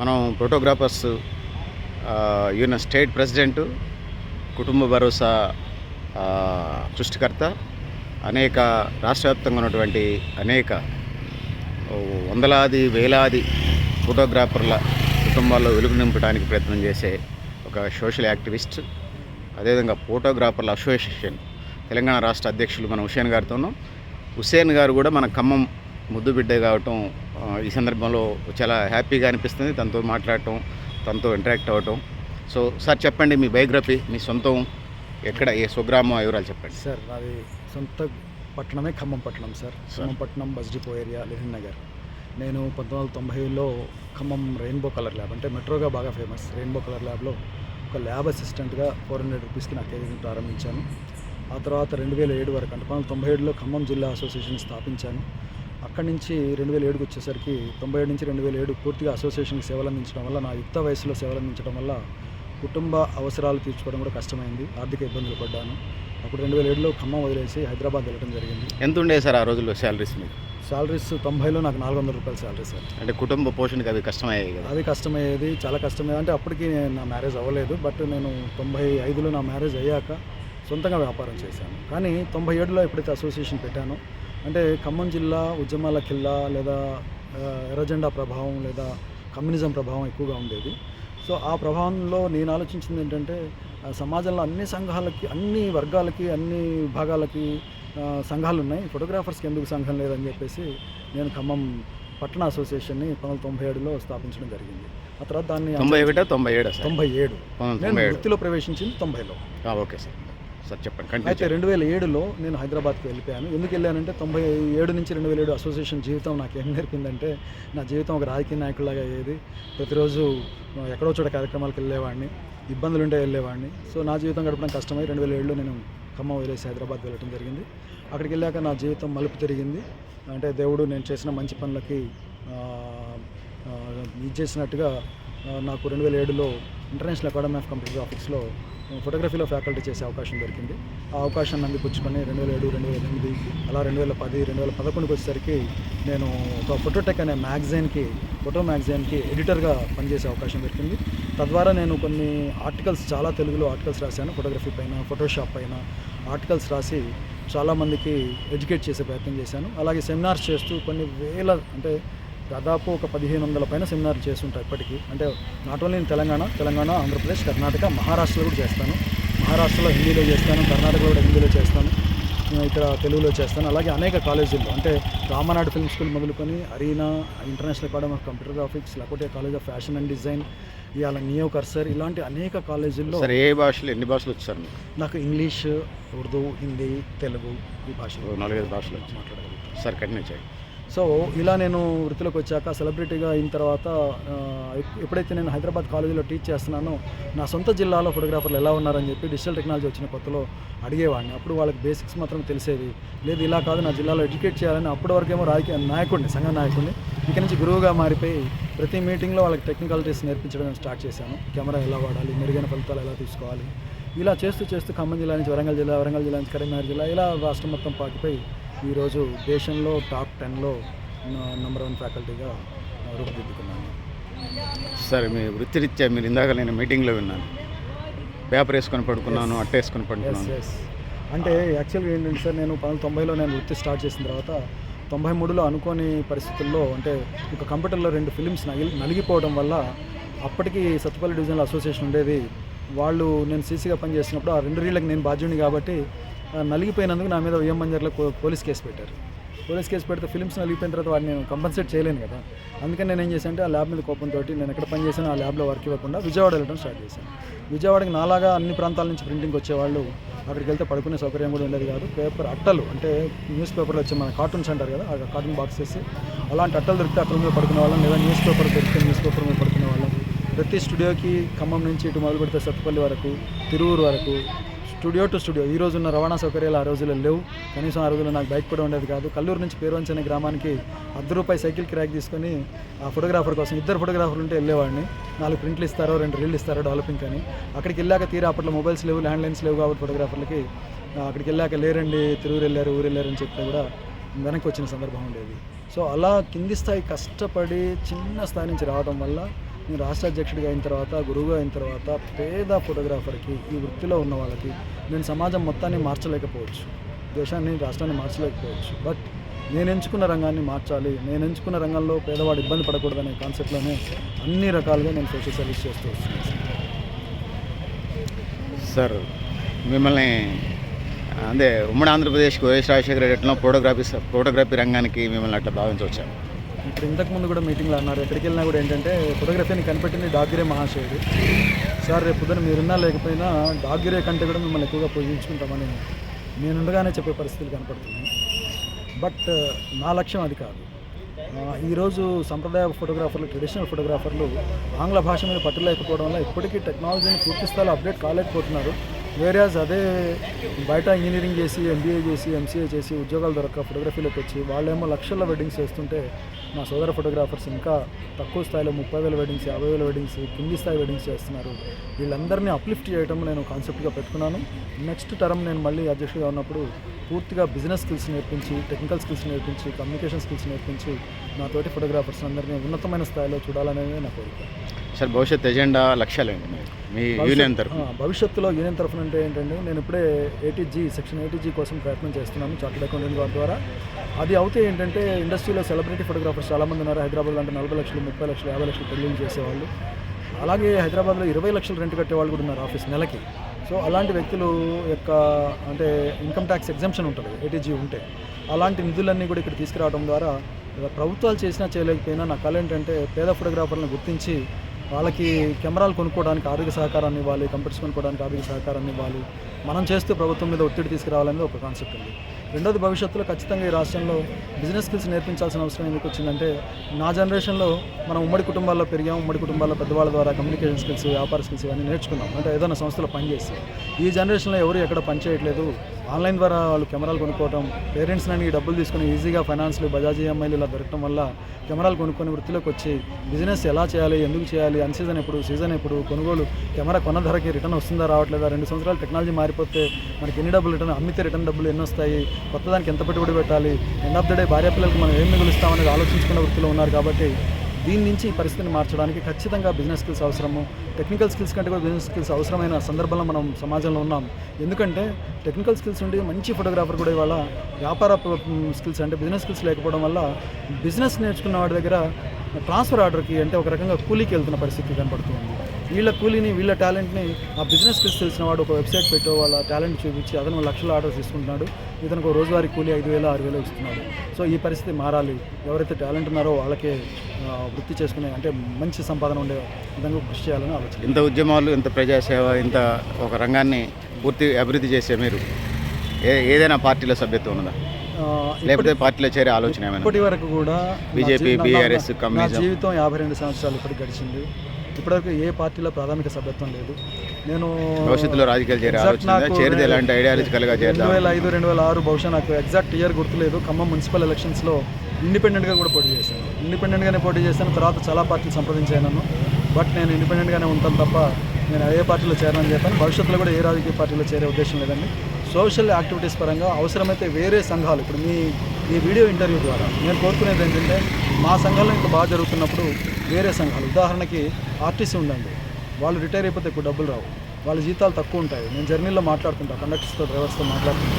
మనం ఫోటోగ్రాఫర్స్ ఈయన state president కుటుంబ భరోసా సృష్టికర్త అనేక రాష్ట్ర వ్యాప్తంగా ఉన్నటువంటి అనేక వందలాది వేలాది ఫోటోగ్రాఫర్ల కుటుంబాల్లో వెలుగు నింపడానికి ప్రయత్నం చేసే ఒక సోషల్ యాక్టివిస్ట్ అదేవిధంగా ఫోటోగ్రాఫర్ల అసోసియేషన్ తెలంగాణ రాష్ట్ర అధ్యక్షులు మన హుసేన్ గారితో ఉన్నాం హుసేన్ గారు కూడా మన ఖమ్మం ముద్దు బిడ్డ కావటం ఈ సందర్భంలో చాలా హ్యాపీగా అనిపిస్తుంది తనతో మాట్లాడటం తనతో ఇంటరాక్ట్ అవ్వటం. సో సార్ చెప్పండి మీ బయోగ్రఫీ మీ సొంతం ఎక్కడ ఏ స్వగ్రామం వివరాలు చెప్పండి. సార్ నాది సొంత పట్టణమే ఖమ్మం పట్టణం సార్. ఖమ్మం పట్టణం bus depot area Lenin Nagar. నేను పంతొమ్మిది వందల తొంభైలో ఖమ్మం రెయిన్బో కలర్ ల్యాబ్ అంటే మెట్రోగా బాగా ఫేమస్. రెయిన్బో కలర్ ల్యాబ్లో ఒక ల్యాబ్ అసిస్టెంట్గా ఫోర్ హండ్రెడ్ రూపీస్కి నా కెరీర్ని ప్రారంభించాను. ఆ తర్వాత రెండు వేల ఏడు వరకు అంటే పంతొమ్మిది వందల తొంభై ఏడులో ఖమ్మం జిల్లా అసోసియేషన్ స్థాపించాను. అక్కడి నుంచి రెండు వేల ఏడుకి వచ్చేసరికి తొంభై ఏడు నుంచి రెండు వేల ఏడు పూర్తిగా అసోసియేషన్కి సేవలు అందించడం వల్ల నా యుక్త వయసులో సేవలు అందించడం వల్ల కుటుంబ అవసరాలు తీర్చుకోవడం కూడా కష్టమైంది ఆర్థిక ఇబ్బందులు పడ్డాను. అప్పుడు రెండు వేల ఏడులో ఖమ్మం వదిలేసి హైదరాబాద్ వెళ్ళడం జరిగింది. ఎంత ఉండే సార్ ఆ రోజుల్లో శాలరీస్ మీకు? శాలరీస్ తొంభైలో నాకు నాలుగు వందల రూపాయల శాలరీ సార్. అంటే కుటుంబ పోషణకి అవి కష్టమయ్యాయి కదా? అది కష్టమయ్యేది చాలా కష్టమయ్యేది. అంటే అప్పటికి నా మ్యారేజ్ అవ్వలేదు బట్ నేను తొంభై ఐదులో నా మ్యారేజ్ అయ్యాక సొంతంగా వ్యాపారం చేశాను. కానీ తొంభై ఏడులో ఎప్పుడైతే అసోసియేషన్ పెట్టానో అంటే ఖమ్మం జిల్లా ఉద్యమాల కిల్లా లేదా ఎర్రజెండా ప్రభావం లేదా కమ్యూనిజం ప్రభావం ఎక్కువగా ఉండేది. సో ఆ ప్రభావంలో నేను ఆలోచించింది ఏంటంటే సమాజంలో అన్ని సంఘాలకి అన్ని వర్గాలకి అన్ని విభాగాలకి సంఘాలు ఉన్నాయి ఫోటోగ్రాఫర్స్కి ఎందుకు సంఘం లేదని చెప్పేసి నేను ఖమ్మం పట్టణ అసోసియేషన్ని పంతొమ్మిది వందల తొంభై ఏడులో స్థాపించడం జరిగింది. ఆ తర్వాత దాన్ని తొంభై ఒకటా తొంభై ఏడా తొంభై ఏడు. నేను వృత్తిలో ప్రవేశించింది తొంభైలో. Okay sir. సార్ చెప్పండి అయితే రెండు వేల ఏడులో నేను హైదరాబాద్కి వెళ్ళిపోయాను. ఎందుకు వెళ్ళానంటే తొంభై ఏడు నుంచి రెండు వేల ఏడు అసోసియేషన్ జీవితం నాకు ఏం నేర్పిందంటే నా జీవితం ఒక రాజకీయ నాయకుడిలాగా అయ్యేది. ప్రతిరోజు ఎక్కడో చోట కార్యక్రమాలకు వెళ్ళేవాడిని ఇబ్బందులు ఉంటే వెళ్ళేవాడిని. సో నా జీవితం గడపడం కష్టమై రెండు వేల ఏడులో నేను ఖమ్మం వదిలేసి హైదరాబాద్ వెళ్ళడం జరిగింది. అక్కడికి వెళ్ళాక నా జీవితం మలుపు తిరిగింది. అంటే దేవుడు నేను చేసిన మంచి పనులకి ఇది చేసినట్టుగా నాకు రెండు వేల ఏడులో ఇంటర్నేషనల్ అకాడమీ ఆఫ్ కంప్యూటర్ గ్రాఫిక్స్లో ఫోటోగ్రఫీలో ఫ్యాకల్టీ చేసే అవకాశం దొరికింది. ఆ అవకాశాన్ని అందిపుచ్చుకొని రెండు వేల ఏడు రెండు వేల ఎనిమిది అలా రెండు వేల పది రెండు వేల పదకొండుకి వచ్చేసరికి నేను ఒక ఫోటోటెక్ అనే మ్యాగజైన్కి ఫోటో మ్యాగజైన్కి ఎడిటర్గా పనిచేసే అవకాశం దొరికింది. తద్వారా నేను కొన్ని ఆర్టికల్స్ చాలా తెలుగులో ఆర్టికల్స్ రాశాను. ఫోటోగ్రఫీ పైన ఫోటోషాప్ పైన ఆర్టికల్స్ రాసి చాలామందికి ఎడ్యుకేట్ చేసే ప్రయత్నం చేశాను. అలాగే సెమినార్స్ చేస్తూ కొన్ని వేల అంటే దాదాపు ఒక పదిహేను వందల పైన సెమినార్లు చేస్తుంటాయి ఇప్పటికీ. అంటే not only in Telangana Telangana Andhra Pradesh Karnataka మహారాష్ట్రలో కూడా చేస్తాను. మహారాష్ట్రలో హిందీలో చేస్తాను కర్ణాటకలో కూడా హిందీలో చేస్తాను. ఇక్కడ తెలుగులో చేస్తాను. అలాగే అనేక కాలేజీల్లో. అంటే రామనాడు ఫిల్మ్ స్కూల్ మొదలుకొని Arena international academy of computer graphics లేకపోతే college of fashion and design ఇవాళ నియో కర్సర్ ఇలాంటి అనేక కాలేజీల్లో సార్ ఏ భాషలు ఎన్ని భాషలు వచ్చారు నాకు ఇంగ్లీష్ ఉర్దూ హిందీ తెలుగు ఈ భాషలో. నాలుగైదు భాషలు మాట్లాడగలుగుతాను. సార్ కంటిన్యూ చేయండి. సో ఇలా నేను వృత్తిలోకి వచ్చాక సెలబ్రిటీగా అయిన తర్వాత ఎప్పుడైతే నేను హైదరాబాద్ కాలేజీలో టీచ్ చేస్తున్నానో నా సొంత జిల్లాలో ఫోటోగ్రాఫర్లు ఎలా ఉన్నారని చెప్పి డిజిటల్ టెక్నాలజీ వచ్చిన కొత్తలో అడిగేవాడిని. అప్పుడు వాళ్ళకి బేసిక్స్ మాత్రం తెలిసేది. లేదు ఇలా కాదు నా జిల్లాలో ఎడ్యుకేట్ చేయాలని అప్పటి వరకేమో రాజకీయ నాయకుడిని సంఘ నాయకుడిని ఇక నుంచి గురువుగా మారిపోయి ప్రతి మీటింగ్లో వాళ్ళకి టెక్నికాలిటీస్ నేర్పించడం స్టార్ట్ చేశాను. కెమెరా ఎలా వాడాలి మెరుగైన ఫలితాలు ఎలా తీసుకోవాలి ఇలా చేస్తూ చేస్తూ ఖమ్మం జిల్లా నుంచి వరంగల్ జిల్లా వరంగల్ జిల్లా నుంచి కరీంనగర్ జిల్లా ఇలా రాష్ట్రం మొత్తం పాటిపోయి ఈరోజు దేశంలో టాప్ టెన్లో నంబర్ వన్ ఫ్యాకల్టీగా రూపుదిద్దుకున్నాను. సార్ మీ వృత్తిరీత్యా మీరు ఇందాక నేను మీటింగ్లో విన్నాను. పేపర్ వేసుకొని పడుకున్నాను అట్ట వేసుకొని పడుకున్నాను. అంటే యాక్చువల్గా ఏంటంటే సార్ నేను పంతొమ్మిది తొంభైలో నేను వృత్తి స్టార్ట్ చేసిన తర్వాత తొంభై మూడులో అనుకోని పరిస్థితుల్లో అంటే ఒక కంప్యూటర్లో రెండు ఫిలిమ్స్ నగిలి నలిగిపోవడం వల్ల అప్పటికి సత్తుపల్లి డివిజనల్ అసోసియేషన్ ఉండేది. వాళ్ళు నేను సీసీగా పనిచేసినప్పుడు ఆ రెండు రీళ్ళకి నేను బాధ్యుని కాబట్టి నలిగిపోయినందుకు నా మీద విఎం మంజర్లో పోలీస్ కేసు పెట్టారు. పోలీస్ కేసు పెడితే ఫిలిమ్స్ నలిగిపోయిన తర్వాత వాడిని నేను కంపన్సేట్ చేయలేను కదా. అందుకని నేను ఏం చేశాను అంటే ఆ ల్యాబ్ మీద కోపంతో నేను ఎక్కడ పని చేశాను ఆ ల్యాబ్లో వర్క్ ఇవ్వకుండా విజయవాడ వెళ్ళడం స్టార్ట్ చేశాను. విజయవాడకి నాలాగా అన్ని ప్రాంతాల నుంచి ప్రింటింగ్ వచ్చేవాళ్ళు అక్కడికి వెళ్తే పడుకునే సౌకర్యం కూడా ఉండేది కాదు. పేపర్ అట్టలు అంటే న్యూస్ పేపర్లో వచ్చే మన కార్టూన్స్ అంటారు కదా ఆ కార్టూన్ బాక్సెస్ అలాంటి అట్టలు దొరికితే అట్టల మీద పడుకునే వాళ్ళం లేదా న్యూస్ పేపర్ దొరికితే న్యూస్ పేపర్ మీద పడుకునే వాళ్ళం. ప్రతి స్టూడియోకి ఖమ్మం నుంచి ఇటు మొదలు పెడితే సత్తుపల్లి వరకు తిరువురు వరకు స్టూడియో టు స్టూడియో. ఈ రోజు ఉన్న రవాణా సౌకర్యాలు ఆ రోజుల్లో లేవు. కనీసం ఆ రోజుల్లో నాకు బైక్ కూడా ఉండేది కాదు. కల్లూరు నుంచి పేరువంచి అనే గ్రామానికి అర్ధ రూపాయి సైకిల్ కిరాక్ తీసుకొని ఆ ఫోటోగ్రాఫర్ కోసం ఇద్దరు ఫోటోగ్రాఫర్లు ఉంటే వెళ్ళేవాడిని. నాలుగు ప్రింట్లు ఇస్తారో రెండు రీళ్ళు ఇస్తారో డెవలపింగ్ అని. అక్కడికి వెళ్ళాక తీరా అప్పట్లో మొబైల్స్ లేవు ల్యాండ్ లైన్స్ లేవు కాబట్టి ఫోటోగ్రాఫర్లకి అక్కడికి వెళ్ళాక లేరండి తిరువురు వెళ్ళారు ఊరు వెళ్ళారు అని చెప్తే కూడా వెనక్కి వచ్చిన సందర్భం ఉండేది. సో అలా కింది స్థాయి కష్టపడి చిన్న స్థాయి నుంచి రావడం వల్ల నేను రాష్ట్ర అధ్యక్షుడిగా అయిన తర్వాత గురువుగా అయిన తర్వాత పేద ఫోటోగ్రాఫర్కి ఈ వృత్తిలో ఉన్న వాళ్ళకి నేను సమాజం మొత్తాన్ని మార్చలేకపోవచ్చు. దేశాన్ని రాష్ట్రాన్ని మార్చలేకపోవచ్చు. బట్ నేను ఎంచుకున్న రంగాన్ని మార్చాలి నేను ఎంచుకున్న రంగంలో పేదవాడు ఇబ్బంది పడకూడదనే కాన్సెప్ట్లోనే అన్ని రకాలుగా నేను సోషల్ సర్వీస్ చేస్తూ వస్తున్నాను. సార్ మిమ్మల్ని అదే ఉమ్మడి ఆంధ్రప్రదేశ్కి వైఎస్ రాజశేఖర రెడ్డిలో ఫోటోగ్రఫీ ఫోటోగ్రఫీ రంగానికి మిమ్మల్ని అట్లా భావించవచ్చాను ఇప్పుడు ఇంతకుముందు కూడా మీటింగ్లో అన్నారు. ఎక్కడికి వెళ్ళినా కూడా ఏంటంటే ఫోటోగ్రఫీని కనిపెట్టింది డాగిరే మహాశయుడు. సార్ రేపు పొద్దున మీరున్నా లేకపోయినా డాగిరే కంటే కూడా మిమ్మల్ని ఎక్కువగా పూజించుకుంటామని నేనుండగానే చెప్పే పరిస్థితులు కనపడుతున్నాయి. బట్ నా లక్ష్యం అది కాదు. ఈరోజు సంప్రదాయ ఫోటోగ్రాఫర్లు ట్రెడిషనల్ ఫోటోగ్రాఫర్లు ఆంగ్ల భాష మీద పట్టు లేకపోవడం వల్ల ఇప్పటికీ టెక్నాలజీని పూర్తి స్థాయిలో అప్డేట్ కాలేకపోతున్నారు. వేరే అదే బయట ఇంజనీరింగ్ చేసి ఎంబీఏ చేసి ఎంసీఏ చేసి ఉద్యోగాలు దొరక ఫోటోగ్రఫీలోకి వచ్చి వాళ్ళేమో లక్షల వెడ్డింగ్స్ చేస్తుంటే మా సోదర ఫోటోగ్రాఫర్స్ ఇంకా తక్కువ స్థాయిలో ముప్పై వేల వెడ్డింగ్స్ యాభై వేల వెడ్డింగ్స్ కింది స్థాయి వెడ్డింగ్స్ చేస్తున్నారు. వీళ్ళందరినీ అప్లిఫ్ట్ చేయడం నేను కాన్సెప్ట్గా పెట్టుకున్నాను. నెక్స్ట్ టర్మ్ నేను మళ్ళీ అధ్యక్షుడిగా ఉన్నప్పుడు పూర్తిగా బిజినెస్ స్కిల్స్ నేర్పించి టెక్నికల్ స్కిల్స్ నేర్పించి కమ్యూనికేషన్ స్కిల్స్ నేర్పించి నా తోటి ఫోటోగ్రాఫర్స్ అందరినీ ఉన్నతమైన స్థాయిలో చూడాలనేది నా కోరిక. సార్ భవిష్యత్ ఎజెండా లక్ష్యాలేండి మీరు? మీ యూనియన్ తరఫు భవిష్యత్తులో యూనియన్ తరఫున అంటే ఏంటంటే నేను ఇప్పుడే ఏటీజీ సెక్షన్ ఏటీజీ కోసం ప్రయత్నం చేస్తున్నాను చార్టెడ్ అకౌంటెంట్ గారి ద్వారా. అది అవుతే ఏంటంటే ఇండస్ట్రీలో సెలబ్రిటీ ఫోటోగ్రాఫర్స్ చాలామంది ఉన్నారు. హైదరాబాద్ అంటే నలభై లక్షలు ముప్పై లక్షలు యాభై లక్షలు పెళ్ళిళ్ళు చేసేవాళ్ళు. అలాగే హైదరాబాద్లో ఇరవై లక్షలు రెంట్ కట్టేవాళ్ళు కూడా ఉన్నారు ఆఫీస్ నెలకి. సో అలాంటి వ్యక్తులు యొక్క అంటే ఇన్కమ్ ట్యాక్స్ ఎగ్జామ్షన్ ఉంటుంది ఏటీజీ ఉంటే. అలాంటి నిధులన్నీ కూడా ఇక్కడ తీసుకురావడం ద్వారా ప్రభుత్వాలు చేసినా చేయలేకపోయినా నా కళ ఏంటంటే పేద ఫోటోగ్రాఫర్లను గుర్తించి వాళ్ళకి కెమెరాలు కొనుక్కోవడానికి ఆర్థిక సహకారాన్ని ఇవ్వాలి కంప్యూటర్స్ కొనుక్కోవడానికి ఆర్థిక సహకారాన్ని ఇవ్వాలి. మనం చేస్తూ ప్రభుత్వం మీద ఒత్తిడి తీసుకురావాలనేది ఒక కాన్సెప్ట్ ఉంది రెండోది భవిష్యత్తులో ఖచ్చితంగా ఈ రాష్ట్రంలో బిజినెస్ స్కిల్స్ నేర్పించాల్సిన అవసరం ఎందుకు వచ్చిందంటే నా జనరేషన్లో మనం ఉమ్మడి కుటుంబాల్లో పెరిగాం ఉమ్మడి కుటుంబాల్లో పెద్దవాళ్ళ ద్వారా కమ్యూనికేషన్ స్కిల్స్ వ్యాపార స్కిల్స్ ఇవన్నీ నేర్చుకున్నాం. అంటే ఏదైనా సంస్థలో పనిచేసి ఈ జనరేషన్లో ఎవరు ఎక్కడ పనిచేయట్లేదు ఆన్లైన్ ద్వారా వాళ్ళు కెమెరాలు కొనుక్కోవడం పేరెంట్స్ నుండి డబ్బులు తీసుకుని ఈజీగా ఫైనాన్స్లు బజాజ్ ఈఎంఐలు ఇలా దొరకటం వల్ల కెమెరాలు కొనుక్కొని వృత్తిలోకి వచ్చి బిజినెస్ ఎలా చేయాలి ఎందుకు చేయాలి అన్ సీజన్ ఎప్పుడు సీజన్ ఎప్పుడు కొనుగోలు కెమెరా కొన్న ధరకి రిటర్న్ వస్తుందా రావట్లేదా రెండు సంవత్సరాలు టెక్నాలజీ మారిపోతే మనకి ఎన్ని డబ్బులు రిటర్న్ అమ్మితే రిటర్న్ డబ్బులు ఎన్ని వస్తాయి కొత్తదానికి ఎంత పెట్టుబడి పెట్టాలి ఎండ్ ఆఫ్ ద డే భార్య పిల్లలకి మనం ఏం మిగులుస్తామనేది ఆలోచించుకున్న వృత్తిలో ఉన్నారు కాబట్టి దీని నుంచి ఈ పరిస్థితిని మార్చడానికి ఖచ్చితంగా బిజినెస్ స్కిల్స్ అవసరము. టెక్నికల్ స్కిల్స్ కంటే కూడా బిజినెస్ స్కిల్స్ అవసరమైన సందర్భంలో మనం సమాజంలో ఉన్నాం. ఎందుకంటే టెక్నికల్ స్కిల్స్ ఉండి మంచి ఫోటోగ్రాఫర్ కూడా ఇవాళ వ్యాపార స్కిల్స్ అంటే బిజినెస్ స్కిల్స్ లేకపోవడం వల్ల బిజినెస్ నేర్చుకున్న వాడి దగ్గర ట్రాన్స్ఫర్ ఆర్డర్కి అంటే ఒక రకంగా కూలీకి వెళ్తున్న పరిస్థితి కనపడుతుంది వీళ్ళ కూలీని వీళ్ళ టాలెంట్ని ఆ బిజినెస్ స్కిల్స్ తెలిసిన వాడు ఒక వెబ్సైట్ పెట్టో వాళ్ళ టాలెంట్ చూపించి అతను లక్షల ఆర్డర్స్ తీసుకుంటున్నాడు. ఇతనికి ఒక రోజువారీ కూలీ ఐదు వేలు ఆరు వేలు ఇస్తున్నాడు. సో ఈ పరిస్థితి మారాలి. ఎవరైతే టాలెంట్ ఉన్నారో వాళ్ళకే వృత్తి చేసుకునే అంటే మంచి సంపాదన ఉండే విధంగా కృషి చేయాలని ఆలోచన. ఇంత ఉద్యమాలు ఇంత ప్రజాసేవ ఇంత ఒక రంగాన్ని పూర్తి అభివృద్ధి చేసే మీరు ఏ ఏదైనా పార్టీలో సభ్యత్వం ఉన్నదా? లేకపోతే పార్టీలో చేరే ఆలోచన ఇప్పటి వరకు కూడా బీజేపీ, బీఆర్ఎస్, నా- కమ్యూనిజం. జీవితం యాభై రెండు సంవత్సరాలు ఇప్పటికి గడిచింది. ఇప్పటివరకు ఏ పార్టీలో ప్రాథమిక సభ్యత్వం లేదు. నేను భవిష్యత్తులో రాజకీయాలు చేరితే ఎలాంటి ఐడియాలజికల్గా రెండు వేల ఐదు రెండు వేల ఆరు బహుశా నాకు ఎగ్జాక్ట్ ఇయర్ గుర్తులేదు. ఖమ్మం మున్సిపల్ ఎలక్షన్స్లో ఇండిపెండెంట్గా కూడా పోటీ చేశాను. ఇండిపెండెంట్గానే పోటీ చేశాను. తర్వాత చాలా పార్టీలు సంప్రదించాను బట్ నేను ఇండిపెండెంట్గానే ఉంటాను తప్ప నేను ఏ పార్టీలో చేరనని చెప్పాను భవిష్యత్తులో కూడా ఏ రాజకీయ పార్టీలో చేరే ఉద్దేశం లేదండి. సోషల్ యాక్టివిటీస్ పరంగా అవసరమైతే వేరే సంఘాలు ఇప్పుడు మీ ఈ వీడియో ఇంటర్వ్యూ ద్వారా నేను కోరుకునేది ఏంటంటే మా సంఘంలో ఇంత బాగా జరుగుతున్నప్పుడు వేరే సంఘాలు. ఉదాహరణకి ఆర్టీసీ ఉందండి. వాళ్ళు రిటైర్ అయిపోతే ఎక్కువ డబ్బులు రావు. వాళ్ళ జీతాలు తక్కువ ఉంటాయి. నేను జర్నీలో మాట్లాడుతుంటా కండక్టర్స్తో డ్రైవర్స్తో మాట్లాడుతుంటా.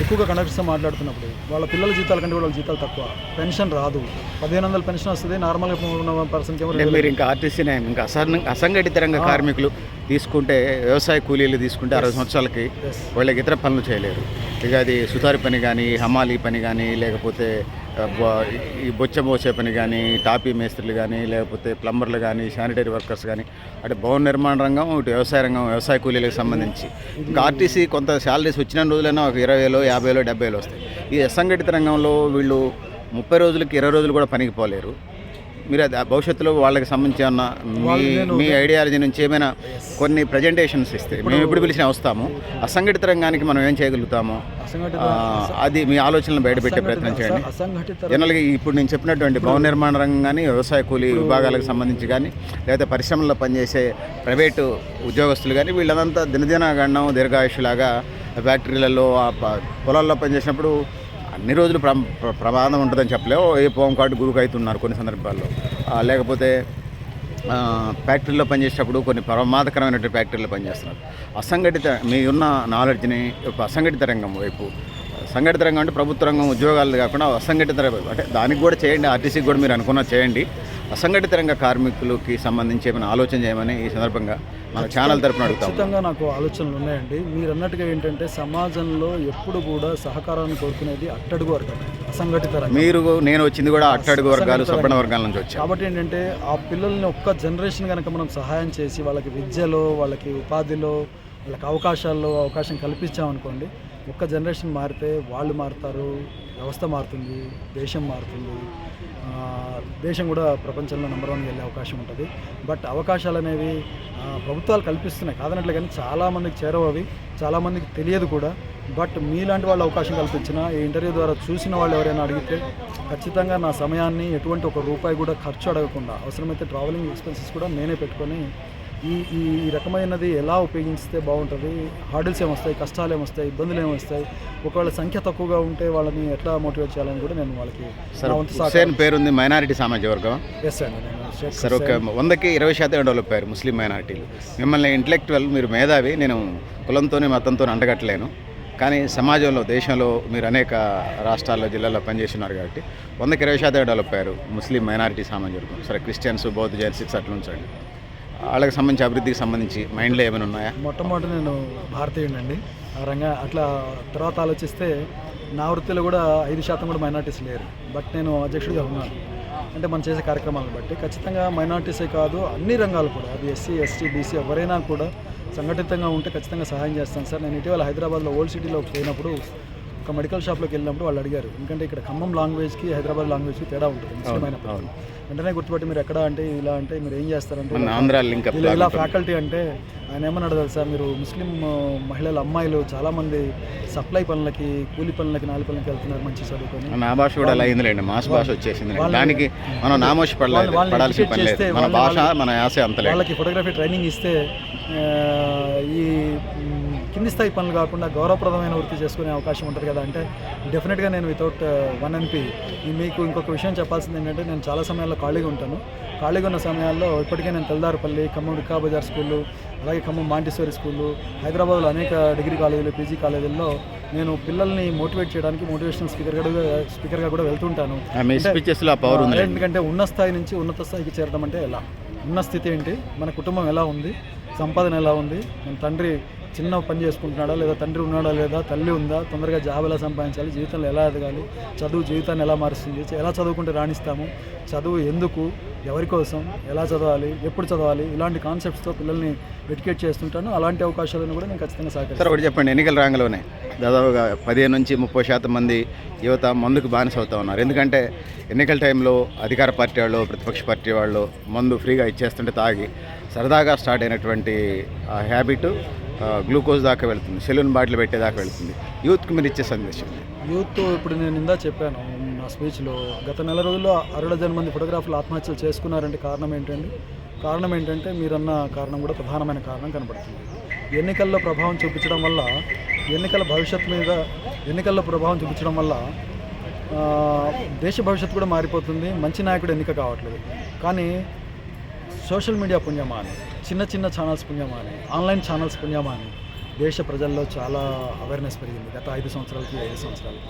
ఎక్కువగా కండక్టర్స్తో మాట్లాడుతున్నప్పుడు వాళ్ళ పిల్లల జీతాల కంటే కూడా వాళ్ళ జీతాలు తక్కువ. పెన్షన్ రాదు. పదిహేను వందల పెన్షన్ వస్తుంది. నార్మల్గా ఉన్న పర్సన్కి మీరు ఇంకా ఆర్టీసీనే ఇంకా అసంఘ అసంఘటిత రంగ కార్మికులు తీసుకుంటే వ్యవసాయ కూలీలు తీసుకుంటే అరవై సంవత్సరాలకి. వాళ్ళకి ఇతర పనులు చేయలేరు. ఇక అది సుతారి పని కానీ హమాలీ పని కానీ లేకపోతే ఈ బొచ్చ మోసే పని కానీ టాపీ మేస్త్రులు కానీ లేకపోతే ప్లంబర్లు కానీ శానిటరీ వర్కర్స్ కానీ అంటే భవన నిర్మాణ రంగం ఇటు వ్యవసాయ రంగం వ్యవసాయ కూలీలకు సంబంధించి. ఇంకా ఆర్టీసీ కొంత శాలరీస్ వచ్చిన రోజులైనా ఒక ఇరవైలో యాభైలో డెబ్బైలో వస్తాయి. ఈ అసంఘటిత రంగంలో వీళ్ళు ముప్పై రోజులకి ఇరవై రోజులు కూడా పనికి పోలేరు. మీరు అది భవిష్యత్తులో వాళ్ళకి సంబంధించి ఏమన్నా మీ మీ ఐడియాలజీ నుంచి ఏమైనా కొన్ని ప్రజెంటేషన్స్ ఇస్తే మేము ఎప్పుడు పిలిచినా వస్తాము. అసంఘటిత రంగానికి మనం ఏం చేయగలుగుతాము? అది మీ ఆలోచనలు బయటపెట్టే ప్రయత్నం చేయండి. జనరల్గా ఇప్పుడు నేను చెప్పినటువంటి భవన నిర్మాణ రంగం కానీ వ్యవసాయ కూలీ విభాగాలకు సంబంధించి కానీ లేదా పరిశ్రమల్లో పనిచేసే ప్రైవేటు ఉద్యోగస్తులు కానీ వీళ్ళంతా దినదిన గండం దీర్ఘాయుషులాగా ఫ్యాక్టరీలలో పొలాల్లో పనిచేసినప్పుడు అన్ని రోజులు ప్ర ప్రమాదం ఉంటుందని చెప్పలేవు. ఏ పోం కాటు గురుకు అవుతున్నారు కొన్ని సందర్భాల్లో. లేకపోతే ఫ్యాక్టరీలో పనిచేసేటప్పుడు కొన్ని ప్రమాదకరమైనటువంటి ఫ్యాక్టరీలో పనిచేస్తున్నారు. అసంఘటిత మీ ఉన్న నాలెడ్జ్ని అసంఘటిత రంగం వైపు సంఘటిత రంగం అంటే ప్రభుత్వ రంగం ఉద్యోగాలు కాకుండా అసంఘటిత రంగం. అంటే దానికి కూడా చేయండి ఆర్టీసీకి కూడా మీరు అనుకున్న చేయండి. అసంఘటిత రంగ కార్మికులకి సంబంధించి ఏమైనా ఆలోచన చేయమని ఈ సందర్భంగా మన ఛానల్ తరపున అడుగుతాం ఖచ్చితంగా నాకు ఆలోచనలు ఉన్నాయండి. మీరు అన్నట్టుగా ఏంటంటే సమాజంలో ఎప్పుడు కూడా సహకారాన్ని కోరుకునేది అట్టడుగు వర్గం అసంఘటిత రంగం. మీరు నేను వచ్చింది కూడా అట్టడుగు వర్గాలు సబ్బణ వర్గాల నుంచి వచ్చాను. కాబట్టి ఏంటంటే ఆ పిల్లల్ని ఒక్క జనరేషన్ కనుక మనం సహాయం చేసి వాళ్ళకి విద్యలో వాళ్ళకి ఉపాధిలో వాళ్ళకి అవకాశాల్లో అవకాశం కల్పించామనుకోండి ఒక్క జనరేషన్ మారితే వాళ్ళు మారుతారు వ్యవస్థ మారుతుంది దేశం మారుతుంది. దేశం కూడా ప్రపంచంలో నెంబర్ వన్కి వెళ్ళే అవకాశం ఉంటుంది. బట్ అవకాశాలు అనేవి ప్రభుత్వాలు కల్పిస్తున్నాయి. కాదనట్లు కానీ చాలామందికి చేరవు అవి. చాలామందికి తెలియదు కూడా. బట్ మీలాంటి వాళ్ళు అవకాశం కల్పించిన ఈ ఇంటర్వ్యూ ద్వారా చూసిన వాళ్ళు ఎవరైనా అడిగితే ఖచ్చితంగా నా సమయాన్ని ఎటువంటి ఒక రూపాయి కూడా ఖర్చు అడగకుండా అవసరమైతే ట్రావెలింగ్ ఎక్స్పెన్సెస్ కూడా నేనే పెట్టుకొని ఈ ఈ రకమైనది ఎలా ఉపయోగిస్తే బాగుంటుంది? హార్డిల్స్ ఏమొస్తాయి? కష్టాలు ఏమొస్తాయి? ఇబ్బందులు ఏమొస్తాయి? ఒకవేళ సంఖ్య తక్కువగా ఉంటే వాళ్ళని ఎట్లా మోటివేట్ చేయాలని కూడా నేను వాళ్ళకి సార్ నా వంతు హుస్సేన్ పేరుంది మైనారిటీ సామాజిక వర్గం ఎస్ అండి సార్ ఒక వందకి ఇరవై శాతం డెవలప్ అయ్యారు ముస్లిం మైనారిటీలు. మిమ్మల్ని ఇంటలెక్చువల్ మీరు మేధావి నేను కులంతోనే మతంతో అంటగట్టలేను. కానీ సమాజంలో దేశంలో మీరు అనేక రాష్ట్రాల్లో జిల్లాల్లో పనిచేస్తున్నారు కాబట్టి వందకి ఇరవై శాతం డెవలప్ అయ్యారు ముస్లిం మైనారిటీ సామాజిక వర్గం సరే క్రిస్టియన్స్ బౌద్ధ జైన్ సిక్స్ అట్లా ఉంచండి వాళ్ళకి సంబంధించి అభివృద్ధికి సంబంధించి మైండ్లో ఏమైనా ఉన్నాయా? మొట్టమొదటి నేను భారతీయుడండి ఆ రంగా అట్లా తర్వాత ఆలోచిస్తే నా వృత్తిలో కూడా ఐదు శాతం కూడా మైనార్టీస్ లేరు. బట్ నేను అధ్యక్షుడిగా ఉన్నాను. అంటే మనం చేసే కార్యక్రమాలను బట్టి. ఖచ్చితంగా మైనార్టీసే కాదు అన్ని రంగాలు కూడా. అది ఎస్సీ ఎస్టీ బీసీ ఎవరైనా కూడా సంఘటితంగా ఉంటే ఖచ్చితంగా సహాయం చేస్తాను సార్. నేను ఇటీవల హైదరాబాద్లో ఓల్డ్ సిటీలో పోయినప్పుడు ఒక మెడికల్ షాప్లోకి వెళ్ళినప్పుడు వాళ్ళు అడిగారు ఎందుకంటే ఇక్కడ ఖమ్మం లాంగ్వేజ్కి హైదరాబాద్ లాంగ్వేజ్కి తేడా ఉంటుంది ముస్లిం అయినప్పుడు అవును. వెంటనే గుర్తుపట్టి మీరు ఎక్కడ అంటే ఇలా అంటే మీరు ఏం చేస్తారంటే ఇలా ఫ్యాకల్టీ అంటే ఆయన ఏమన్నాడు తెలుసా మీరు ముస్లిం మహిళల అమ్మాయిలు చాలామంది సప్లై పనులకి కూలి పనులకి నాలుగు పనులకి వెళ్తున్నారు మంచి చదువుకొని. నా భాష కూడా అలా అయిందిలేండి మాస్ భాష వచ్చేసింది దానికి మనం నామోషి పడాల్సిన పని లేదు. చేస్తే మన భాష మన యాస అంతలేదు. వాళ్ళకి ఫోటోగ్రఫీ ట్రైనింగ్ ఇస్తే ఈ కింది స్థాయి పనులు కాకుండా గౌరవప్రదమైన వృత్తి చేసుకునే అవకాశం ఉంటుంది కదా. అంటే డెఫినెట్గా నేను వితౌట్ వన్ ఎన్పి మీకు ఇంకొక విషయం చెప్పాల్సింది ఏంటంటే నేను చాలా సమయాల్లో ఖాళీగా ఉంటాను. ఖాళీగా ఉన్న సమయాల్లో ఇప్పటికే నేను తెల్దారుపల్లి ఖమ్మం రికా బజార్ స్కూళ్ళు అలాగే ఖమ్మం మాంటిస్వరి స్కూళ్ళు హైదరాబాద్లో అనేక డిగ్రీ కాలేజీలు పీజీ కాలేజీల్లో నేను పిల్లల్ని మోటివేట్ చేయడానికి మోటివేషనల్ స్పీకర్గా స్పీకర్గా కూడా వెళ్తుంటాను. ఎందుకంటే ఉన్న స్థాయి నుంచి ఉన్నత స్థాయికి చేరడం అంటే ఎలా? ఉన్న స్థితి ఏంటి? మన కుటుంబం ఎలా ఉంది? సంపాదన ఎలా ఉంది? మన తండ్రి చిన్న పని చేసుకుంటున్నాడా లేదా తండ్రి ఉన్నాడా లేదా తల్లి ఉందా తొందరగా జాబ్ ఎలా సంపాదించాలి జీవితంలో ఎలా ఎదగాలి చదువు జీవితాన్ని ఎలా మారుస్తుంది ఎలా చదువుకుంటే రాణిస్తాము చదువు ఎందుకు ఎవరి కోసం ఎలా చదవాలి ఎప్పుడు చదవాలి ఇలాంటి కాన్సెప్ట్స్తో పిల్లల్ని ఎడ్యుకేట్ చేస్తుంటాను. అలాంటి అవకాశాలను కూడా నేను ఖచ్చితంగా సహకరిస్తాను. సార్ ఒకటి చెప్పండి ఎన్నికల రంగంలోనే దాదాపుగా పదిహేను నుంచి ముప్పై శాతం మంది యువత మందుకు బానిస అవుతా ఉన్నారు. ఎందుకంటే ఎన్నికల టైంలో అధికార పార్టీ వాళ్ళు ప్రతిపక్ష పార్టీ వాళ్ళు మందు ఫ్రీగా ఇచ్చేస్తుంటే తాగి సరదాగా స్టార్ట్ అయినటువంటి ఆ హ్యాబిట్ గ్లూకోజ్ దాకా వెళ్తుంది సెలూన్ బాటిల్ పెట్టేదాకా వెళ్తుంది. యూత్కి మీరు ఇచ్చే సందేశం యూత్ ఇప్పుడు నేను ఇందా చెప్పాను నా స్పీచ్లో గత నెల రోజుల్లో అరవై డజన్ మంది ఫోటోగ్రాఫర్లు ఆత్మహత్యలు చేసుకున్నారంటే కారణం ఏంటండి? కారణం ఏంటంటే మీరన్న కారణం కూడా ప్రధానమైన కారణం కనబడుతుంది. ఎన్నికల్లో ప్రభావం చూపించడం వల్ల ఎన్నికల భవిష్యత్తు మీద ఎన్నికల్లో ప్రభావం చూపించడం వల్ల దేశ భవిష్యత్తు కూడా మారిపోతుంది మంచి నాయకుడు ఎన్నిక కావట్లేదు. కానీ సోషల్ మీడియా పుణ్యమా అని చిన్న చిన్న ఛానల్స్ పుణ్యమా అని ఆన్లైన్ ఛానల్స్ పుణ్యమా అని దేశ ప్రజల్లో చాలా అవేర్నెస్ పెరిగింది. గత ఐదు సంవత్సరాలకి ఐదు సంవత్సరాలు.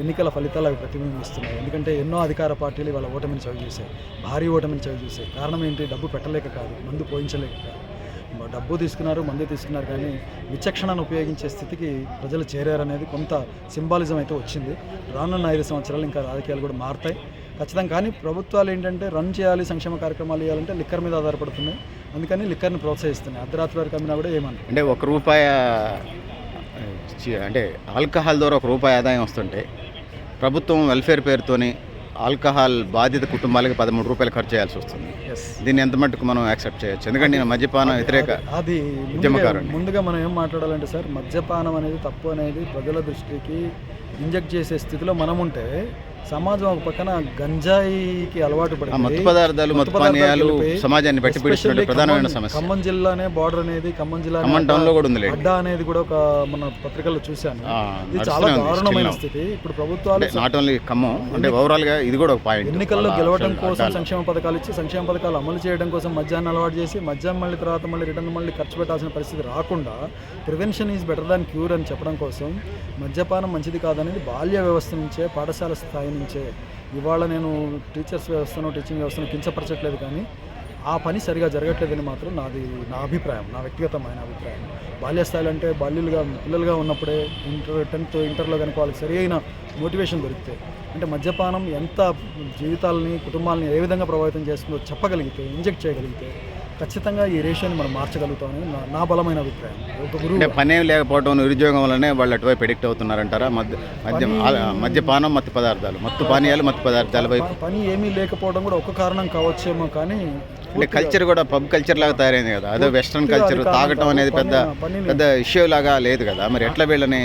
ఎన్నికల ఫలితాలు అవి ప్రతిబింబిస్తున్నాయి. ఎందుకంటే ఎన్నో అధికార పార్టీలు వాళ్ళ ఓటమిని చవి చూసాయి భారీ ఓటమిని చవి చూసాయి కారణం ఏంటి? డబ్బు పెట్టలేక కాదు మందు పోయించలేక కాదు. డబ్బు తీసుకున్నారు మందు తీసుకున్నారు కానీ విచక్షణను ఉపయోగించే స్థితికి ప్రజలు చేరారనేది కొంత సింబాలిజం అయితే వచ్చింది. రానున్న ఐదు సంవత్సరాలు ఇంకా రాజకీయాలు కూడా మారుతాయి. ఖచ్చితంగా కానీ ప్రభుత్వాలు ఏంటంటే రన్ చేయాలి సంక్షేమ కార్యక్రమాలు చేయాలంటే లిక్కర్ మీద ఆధారపడుతున్నాయి. అందుకని లిక్కర్ని ప్రోత్సహిస్తున్నాయి. అర్ధరాత్రి వరకు అమ్మినా కూడా ఏమన్నా అంటే ఒక రూపాయి అంటే ఆల్కహాల్ ద్వారా ఒక రూపాయి ఆదాయం వస్తుంటే ప్రభుత్వం వెల్ఫేర్ పేరుతోని ఆల్కహాల్ బాధిత కుటుంబాలకి పదమూడు రూపాయలు ఖర్చు చేయాల్సి వస్తుంది. దీన్ని ఎంత మట్టుకు మనం యాక్సెప్ట్ చేయొచ్చు? ఎందుకంటే నేను మద్యపాన వ్యతిరేక అది. ముందుగా మనం ఏం మాట్లాడాలంటే సార్ మద్యపానం అనేది తప్పు అనేది ప్రజల దృష్టికి ఇంజెక్ట్ చేసే స్థితిలో మనం ఉంటే సమాజం ఒక పక్కన గంజాయికి అలవాటు పడింది. మత్తు పదార్థాలు మత్తు పానీయాలు సమాజాన్ని బట్టి ప్రధానమైన ఖమ్మం- సమస్య. ఖమ్మం జిల్లానే బార్డర్ అనేది ఖమ్మం జిల్లా ఖమ్మం కూడా ఉంది అడ్డా అనేది కూడా ఒక మన పత్రికల్లో చూశాను. ఇది చాలా దారుణమైన. స్థితి. ఇప్పుడు ప్రభుత్వాలు నాట్ ఓన్లీ ఖమ్మం అంటే ఓవరాల్గా ఇది కూడా ఒక పాయింట్ ఎన్నికల్లో గెలవడం కోసం. సంక్షేమ పథకాలు ఇచ్చి సంక్షేమ పథకాలు అమలు చేయడం కోసం మద్యాన్ని అలవాటు చేసి మద్యం మళ్ళీ తర్వాత మళ్ళీ రిటర్న్ మళ్ళీ ఖర్చు పెట్టాల్సిన పరిస్థితి రాకుండా prevention is better than cure అని చెప్పడం కోసం మద్యపానం మంచిది కాదనేది బాల్య వ్యవస్థ నుంచే పాఠశాల స్థాయి నుంచే ఇవాళ నేను టీచర్స్ వ్యవస్థను టీచింగ్ వ్యవస్థను కించపరచట్లేదు కానీ ఆ పని సరిగా జరగట్లేదని మాత్రం నాది నా అభిప్రాయం నా వ్యక్తిగతమైన అభిప్రాయం. బాల్యస్థాయిలు అంటే బాల్యులుగా పిల్లలుగా ఉన్నప్పుడే ఇంటర్ టెన్త్ ఇంటర్లో కనుక వాళ్ళకి సరి అయిన మోటివేషన్ దొరికితే అంటే మద్యపానం ఎంత జీవితాలని కుటుంబాలని ఏ విధంగా ప్రభావితం చేస్తుందో చెప్పగలిగితే ఇంజెక్ట్ చేయగలిగితే ఖచ్చితంగా ఈ రేషియోని మనం మార్చగలుగుతామని నా నా బలమైన అభిప్రాయం. ఒక గురువు అంటే పని ఏం లేకపోవడం నిరుద్యోగం వల్లనే వాళ్ళు అటువైపు ఎడిక్ట్ అవుతున్నారంటారా? మద్య మద్యం మద్యపానం మత్తు పదార్థాలు మత్తు పానీయాలు మత్తు పదార్థాల వైపు. పని ఏమీ లేకపోవడం కూడా ఒక కారణం కావచ్చేమో కానీ అంటే కల్చర్ కూడా పబ్ కల్చర్ లాగా తయారైంది కదా. అదే వెస్ట్రన్ కల్చర్ తాగటం. అనేది పెద్ద పని- పెద్ద ఇష్యూ లాగా లేదు కదా. మరి ఎట్లా వీళ్ళని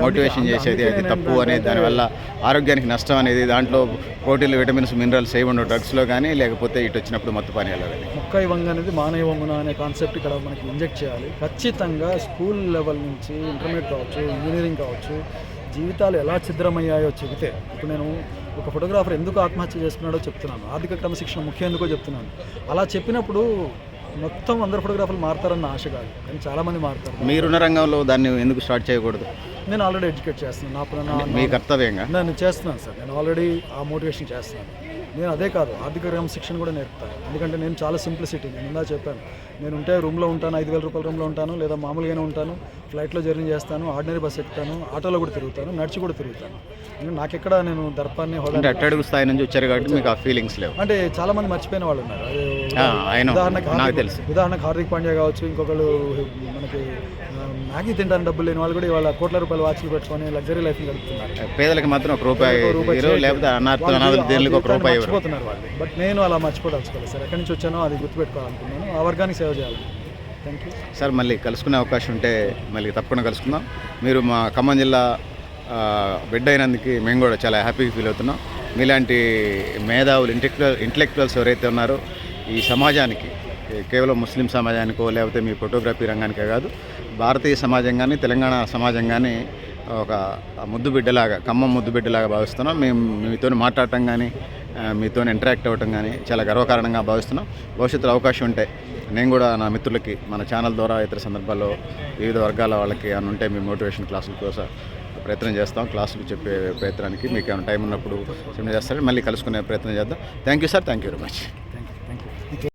మోటివేషన్ చేసేది? అది తప్పు అనేది దానివల్ల ఆరోగ్యానికి నష్టం అనేది దాంట్లో ప్రోటీన్లు విటమిన్స్ మినరల్స్ ఏమి ఉండవు డ్రగ్స్లో కానీ లేకపోతే ఇటు వచ్చినప్పుడు మత్తు పానీయాలు కానీ. మొక్క ఇవ్వంగ అనేది మానవ వంగున అనే కాన్సెప్ట్ ఇక్కడ మనకి ఇంజెక్ట్ చేయాలి. ఖచ్చితంగా స్కూల్ లెవెల్ నుంచి ఇంటర్మీడియట్ కావచ్చు ఇంజనీరింగ్ కావచ్చు జీవితాలు ఎలా ఛిద్రమయ్యాయో చెబితే ఇప్పుడు నేను ఒక ఫోటోగ్రాఫర్ ఎందుకు ఆత్మహత్య చేసుకున్నాడో చెప్తున్నాను. ఆర్థిక క్రమశిక్షణ ముఖ్యం ఎందుకో చెప్తున్నాను. అలా చెప్పినప్పుడు మొత్తం అందరు ఫోటోగ్రాఫర్లు మారుతారన్న ఆశ కాదు. కానీ చాలామంది మారుతారు. మీరున్న రంగంలో దాన్ని ఎందుకు స్టార్ట్ చేయకూడదు? నేను ఆల్రెడీ ఎడ్యుకేట్ చేస్తున్నాను. నా మీ కర్తవ్యంగా? నేను చేస్తున్నాను సార్. నేను ఆల్రెడీ ఆ మోటివేషన్ చేస్తున్నాను. నేను అదే కాదు ఆర్థిక క్రమశిక్షణ కూడా నేర్పుతాను. ఎందుకంటే నేను చాలా సింప్లిసిటీ నేను ఇందా చెప్పాను. నేను ఉంటే రూమ్లో ఉంటాను ఐదు వేల రూపాయల రూమ్లో ఉంటాను లేదా మామూలుగానే ఉంటాను ఫ్లైట్లో జర్నీ చేస్తాను ఆర్డినరీ బస్ ఎక్కుతాను ఆటోలో కూడా తిరుగుతాను నడిచి కూడా తిరుగుతాను. నాకెక్కడ నేను దర్పాన్ని హోదా అంటే అట్టడుగు స్థాయి నుంచి వచ్చారు కాబట్టి మీకు ఆ ఫీలింగ్స్ లేవు. అంటే చాలా మంది మర్చిపోయిన వాళ్ళు ఉన్నారు. ఉదాహరణకు నాకు తెలుసు. ఉదాహరణకు హార్దిక్ పాండ్యా కావచ్చు ఇంకొకళ్ళు మనకి మ్యాగీ తింటాను డబ్బులు లేని వాళ్ళు కూడా ఇవాళ కోట్ల రూపాయల వాచ్లు పెట్టుకొని లగ్జరీ లైఫ్ గడుపుతున్నారు. పేదలకు మాత్రం ఒక రూపాయి. లేకపోతే ఒక రూపాయి మర్చిపోతున్నారు వాళ్ళు. బట్ నేను అలా మర్చిపోదలుచుకోలేదు సార్. ఎక్కడి నుంచి వచ్చానో అది గుర్తుపెట్టుకోవాలనుకున్నాను. ఆ వర్గానికి సేవ చేయాలి. థ్యాంక్ యూ సార్ మళ్ళీ కలుసుకునే అవకాశం ఉంటే మళ్ళీ తప్పకుండా కలుసుకుందాం. మీరు మా ఖమ్మం జిల్లా బిడ్డ అయినందుకు మేము కూడా చాలా హ్యాపీగా ఫీల్ అవుతున్నాం. మీలాంటి మేధావులు ఇంటెక్చువల్ ఇంటలెక్చువల్స్ ఎవరైతే ఉన్నారో ఈ సమాజానికి కేవలం ముస్లిం సమాజానికో లేకపోతే మీ ఫోటోగ్రఫీ రంగానికే కాదు భారతీయ సమాజం కానీ తెలంగాణ సమాజం కానీ ఒక ముద్దు బిడ్డలాగా ఖమ్మం ముద్దు బిడ్డలాగా భావిస్తున్నాం. మేము మీతో మాట్లాడటం కానీ మీతో ఇంటరాక్ట్ అవ్వటం కానీ చాలా గర్వకారణంగా భావిస్తున్నాం. భవిష్యత్తులో అవకాశం ఉంటే నేను కూడా నా మిత్రులకి మన ఛానల్ ద్వారా ఇతర సందర్భాల్లో వివిధ వర్గాల వాళ్ళకి ఏమైనా ఉంటే మీ మోటివేషన్ క్లాసుల కోసం ప్రయత్నం చేస్తాం. క్లాసులు చెప్పే ప్రయత్నానికి మీకు ఏమైనా టైం ఉన్నప్పుడు సమయం చేస్తారని మళ్ళీ కలుసుకునే ప్రయత్నం చేద్దాం. Thank you sir. Thank you very much.